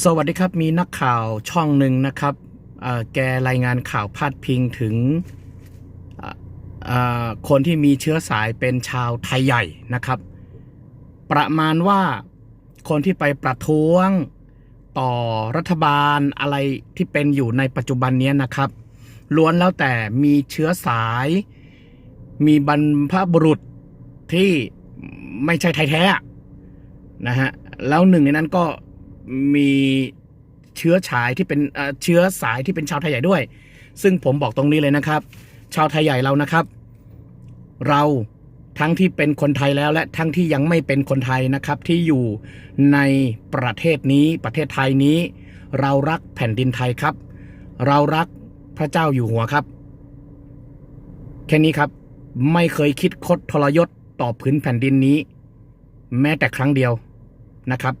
สวัสดีครับมีนักข่าวช่องหนึ่งนะครับแกรายงานข่าวพาดพิงถึงคนที่มีเชื้อสายเป็นชาวไทยใหญ่นะครับ ประมาณว่าคนที่ไปประท้วงต่อรัฐบาลอะไรที่เป็นอยู่ในปัจจุบันนี้นะครับ ล้วนแล้วแต่มีเชื้อสาย มีบรรพบุรุษที่ไม่ใช่ไทยแท้นะฮะแล้วหนึ่งในนั้นก็ มีเชื้อฉายที่เป็นเชื้อสายที่เป็นชาวไทยใหญ่ด้วย ซึ่งผมบอกตรงนี้เลยนะครับ ชาวไทยใหญ่เรานะครับ เราทั้งที่เป็นคนไทยแล้วและทั้งที่ยังไม่เป็นคนไทยนะครับ ที่อยู่ในประเทศนี้ประเทศไทยนี้ เรารักแผ่นดินไทยครับ เรารักพระเจ้าอยู่หัวครับ แค่นี้ครับไม่เคยคิดคดทรยศต่อผืนแผ่นดินนี้ แม้แต่ครั้งเดียวนะครับ